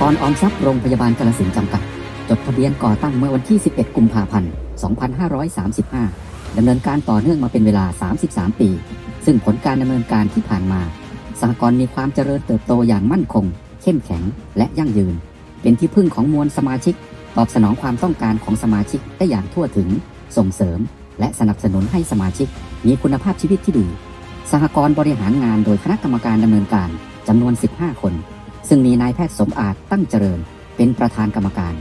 กรณ์ออมทรัพย์โรงพยาบาลกาลสินจำกัด จดทะเบียนก่อตั้งเมื่อวันที่ 11 กุมภาพันธ์ 2535 ดำเนินการต่อเนื่องมาเป็นเวลา 33 ปี ซึ่งผลการดำเนินการที่ผ่านมา สหกรณ์มีความเจริญเติบโตอย่างมั่นคง เข้มแข็ง และยั่งยืน เป็นที่พึ่งของมวลสมาชิก ตอบสนองความต้องการของสมาชิกได้อย่างทั่วถึง ส่งเสริม และสนับสนุนให้สมาชิก มีคุณภาพชีวิตที่ดี สหกรณ์บริหารงานโดยคณะกรรมการดำเนินการจำนวน 15 คน ซึ่งมีนายแพทย์สมอาจตั้งเจริญ เป็นประธานกรรมการ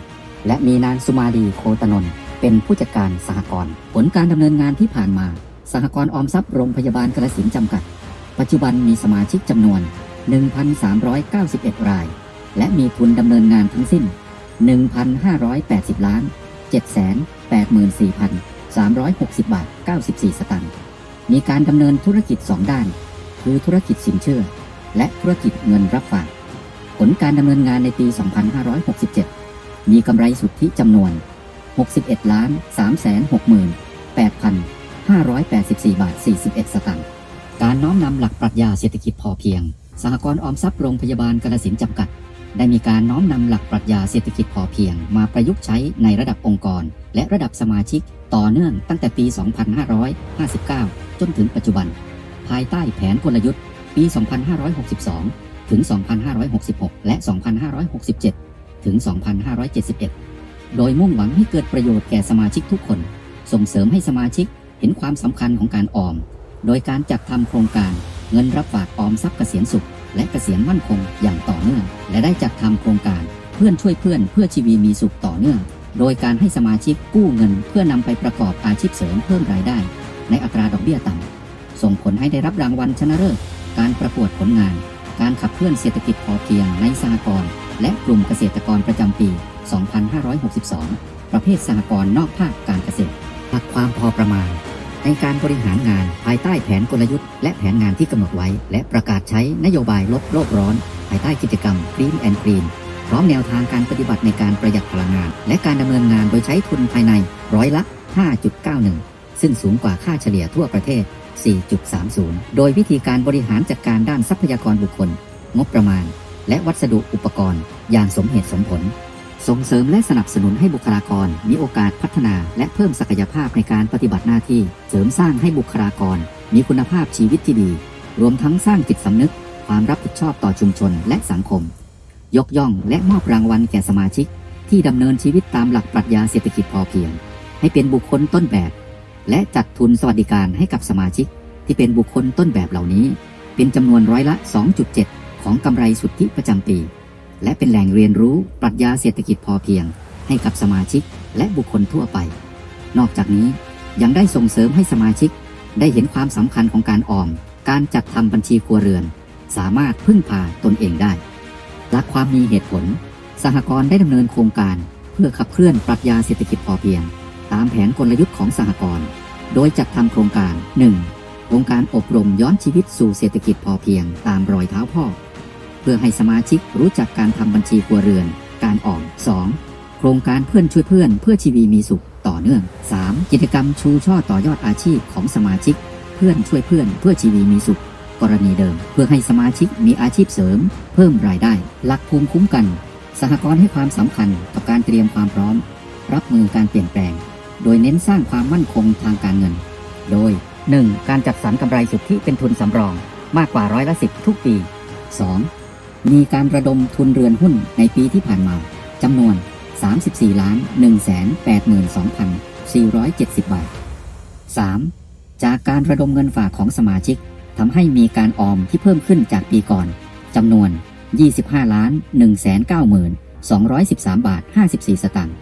และมีนางสุมาลีโคตนน์เป็นผู้จัดการสหกรณ์ผลการดำเนินงานที่ผ่านมา สหกรณ์ออมทรัพย์โรงพยาบาลกระสินจำกัด ปัจจุบันมีสมาชิกจำนวน 1,391 ราย และมีทุนดำเนินงานทั้งสิ้น 1,580 ล้าน 784,360 บาท 94 สตางค์ มีการดำเนินธุรกิจ 2 ด้าน คือธุรกิจสินเชื่อ และธุรกิจเงินรับฝาก ผลการดำเนินงานในปี 2567 มีกำไรสุทธิจำนวน 61ล้าน368,584 บาท 41 สตางค์ การน้อมนำหลักปรัชญาเศรษฐกิจพอเพียง สหกรณ์ออมทรัพย์โรงพยาบาลกระสินจำกัด ได้มีการน้อมนำหลักปรัชญาเศรษฐกิจพอเพียง มาประยุกต์ใช้ในระดับองค์กร และระดับสมาชิกต่อเนื่องตั้งแต่ปี 2559 จนถึงปัจจุบัน ภายใต้แผนกลยุทธ์ ปี 2562 ถึง 2566 และ 2567 ถึง 2571 โดยมุ่งหวังให้เกิดประโยชน์แก่สมาชิกทุกคน ส่งเสริมให้สมาชิกเห็นความสำคัญของการออม โดยการจัดทำโครงการเงินรับฝากออมทรัพย์เกษียณสุข และเกษียณมั่นคงอย่างต่อเนื่อง และได้จัดทำโครงการเพื่อนช่วยเพื่อนเพื่อชีวีมีสุขต่อเนื่อง โดยการให้สมาชิกกู้เงิน เพื่อนำไปประกอบอาชีพเสริมเพิ่มรายได้ ในอัตราดอกเบี้ยต่ำส่งผลให้ได้รับรางวัลชนะเลิศการประกวดผลงาน การขับเคลื่อนเศรษฐกิจพอเพียงในสหกรณ์และกลุ่มเกษตรกรประจำปี 2562 ประเภทสหกรณ์นอกภาคการเกษตรหลักความพอประมาณ ในการบริหารงานภายใต้แผนกลยุทธ์ และแผนงานที่กำหนดไว้ และประกาศใช้นโยบายลดโลกร้อน ภายใต้กิจกรรม Green and Green พร้อมแนวทางการปฏิบัติในการประหยัดพลังงาน และการดำเนินงานโดยใช้ทุนภายในร้อยละ 5.91 ซึ่งสูงกว่าค่าเฉลี่ยทั่วประเทศ 4.30 โดยวิธีการบริหารจัดการด้านทรัพยากรบุคคล งบประมาณ และวัสดุอุปกรณ์ อย่างสมเหตุสมผล ส่งเสริมและสนับสนุนให้บุคลากร มีโอกาสพัฒนา และเพิ่มศักยภาพในการปฏิบัติหน้าที่ เสริมสร้างให้บุคลากร มีคุณภาพชีวิตที่ดี รวมทั้งสร้างจิตสำนึก ความรับผิดชอบต่อชุมชนและสังคม ยกย่องและมอบรางวัลแก่สมาชิก ที่ดำเนินชีวิตตามหลักปรัชญาเศรษฐกิจพอเพียง ให้เป็นบุคคลต้นแบบ และจัดทุนสวัสดิการให้กับสมาชิก ที่เป็นบุคคลต้นแบบเหล่านี้ เป็นจำนวนร้อยละ 2.7 ของกำไรสุทธิประจำปี และเป็นแหล่งเรียนรู้ปรัชญาเศรษฐกิจพอเพียง ให้กับสมาชิกและบุคคลทั่วไป นอกจากนี้ยังได้ส่งเสริมให้สมาชิก ได้เห็นความสำคัญของการออม การจัดทำบัญชีครัวเรือน สามารถพึ่งพาตนเองได้หลักความมีเหตุผล สหกรณ์ได้ดำเนินโครงการ เพื่อขับเคลื่อนปรัชญาเศรษฐกิจพอเพียง ตามแผนกลยุทธ์ของสหกรณ์ โดยจัดทำโครงการ 1. โครงการอบรมย้อนชีวิตสู่เศรษฐกิจพอเพียงตามรอยเท้าพ่อ เพื่อให้สมาชิกรู้จักการทำบัญชีครัวเรือน การออม 2. โครงการเพื่อนช่วยเพื่อนเพื่อชีวีมีสุขต่อเนื่อง 3. กิจกรรมชูช่อต่อยอดอาชีพของสมาชิก เพื่อนช่วยเพื่อนเพื่อชีวีมีสุข กรณีเดิม เพื่อให้สมาชิกมีอาชีพเสริม เพิ่มรายได้ หลักภูมิคุ้มกัน สหกรณ์ให้ความสำคัญกับการเตรียมความพร้อม รับมือการเปลี่ยนแปลง โดยเน้นสร้างความมั่นคงทางการเงิน โดย 1. การจัดสรรกำไรสุทธิเป็นทุนสำรองมากกว่าร้อยละสิบทุกปี 2. มีการระดมทุนเรือนหุ้นในปีที่ผ่านมาจำนวน 34ล้าน182,470 บาท 3. จากการระดมเงินฝากของสมาชิกทำให้มีการออมที่เพิ่มขึ้นจากปีก่อนจำนวน 25ล้าน199,213 บาท 54 สตางค์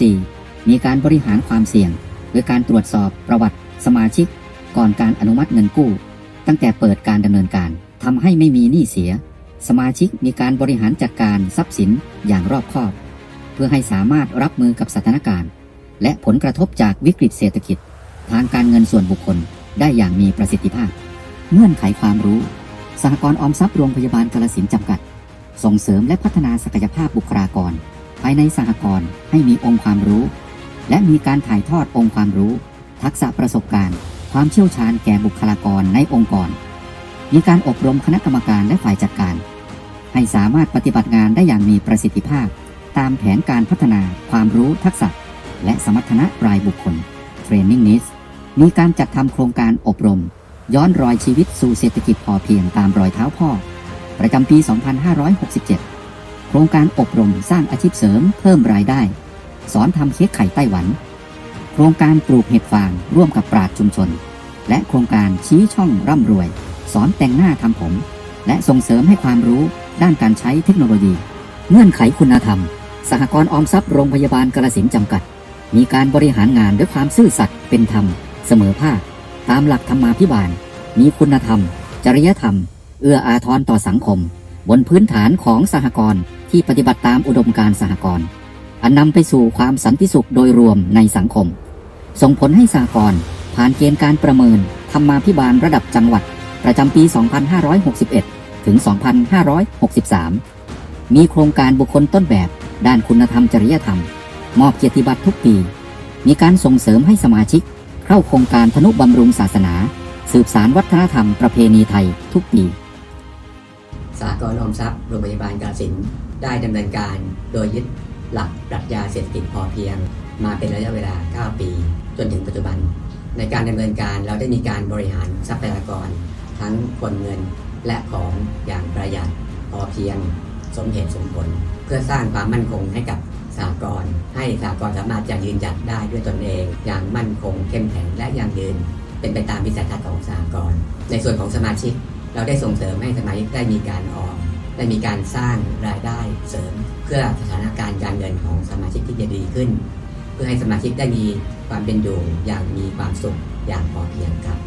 4. มีการบริหารความเสี่ยงโดยการตรวจสอบประวัติสมาชิก ก่อนการอนุมัติเงินกู้ ตั้งแต่เปิดการดำเนินการทำให้ไม่มีหนี้เสีย สมาชิกมีการบริหารจัดการทรัพย์สินอย่างรอบคอบ เพื่อให้สามารถรับมือกับสถานการณ์ และผลกระทบจากวิกฤตเศรษฐกิจ ทางการเงินส่วนบุคคลได้อย่างมีประสิทธิภาพ เงื่อนไขความรู้สหกรณ์ออมทรัพย์โรงพยาบาลกาลสินจำกัด ส่งเสริมและพัฒนาศักยภาพบุคลากร ภายในสหกรณ์ให้มีองค์ความรู้ และมีการถ่ายทอดองค์ความรู้ ทักษะประสบการณ์ ความเชี่ยวชาญแก่บุคลากรในองค์กร มีการอบรมคณะกรรมการและฝ่ายจัดการ ให้สามารถปฏิบัติงานได้อย่างมีประสิทธิภาพ ตามแผนการพัฒนาความรู้ทักษะ และสมรรถนะรายบุคคล Training Needs มีการจัดทำโครงการอบรม ย้อนรอยชีวิตสู่เศรษฐกิจพอเพียงตามรอยเท้าพ่อ ประจำปี 2567 โครงการอบรมสร้างอาชีพเสริมเพิ่มรายได้ สอนทำเค้กไข่ไต้หวัน โครงการปลูกเห็ดฟางร่วมกับปราชญ์ชุมชน และโครงการชี้ช่องร่ำรวย สอนแต่งหน้าทำผม และส่งเสริมให้ความรู้ด้านการใช้เทคโนโลยี เงื่อนไขคุณธรรม สหกรณ์ออมทรัพย์โรงพยาบาลกระสินจำกัด มีการบริหารงานด้วยความซื่อสัตย์เป็นธรรม เสมอภาคตามหลักธรรมาภิบาล มีคุณธรรม จริยธรรม เอื้ออาทรต่อสังคม บนพื้นฐานของสหกรณ์ที่ปฏิบัติตามอุดมการสหกรณ์ อันนำไปสู่ความสันติสุขโดยรวมในสังคม ส่งผลให้สหกรผ่านเกณฑ์การประเมินธรรมาภิบาลระดับจังหวัด ประจำปี 2561 ถึง 2563 มีโครงการบุคคลต้นแบบด้านคุณธรรมจริยธรรม มอบเกียรติบัตรทุกปี มีการส่งเสริมให้สมาชิก เข้าโครงการธนุบำรุงศาสนา สืบสารวัฒนธรรมประเพณีไทยทุกปีสากลออมทรัพย์โรงพยาบาลกาฬสินได้ดำเนินการโดยยึด หลักปรัชญาเศรษฐกิจพอเพียง มาเป็นระยะเวลา 9 ปี จนถึงปัจจุบัน ในการดำเนินการเราได้มีการบริหารทรัพยากร ทั้งคนเงินและของอย่างประหยัดพอเพียง สมเหตุสมผล เพื่อสร้างความมั่นคงให้กับสหกรณ์ให้สหกรณ์สามารถจะยืนหยัดได้ด้วยตนเอง อย่างมั่นคงเข้มแข็งและยั่งยืน เป็นไปตามวิสัยทัศน์ของสหกรณ์ในส่วนของสมาชิก เราได้ส่งเสริมให้สมาชิกได้มีการออม ได้มีการสร้างรายได้เสริม เพื่อสถานการณ์การเงินของสมาชิกที่จะดีขึ้น เพื่อให้สมาชิกได้มีความเป็นอยู่อย่างมีความสุขอย่างพอเพียงครับ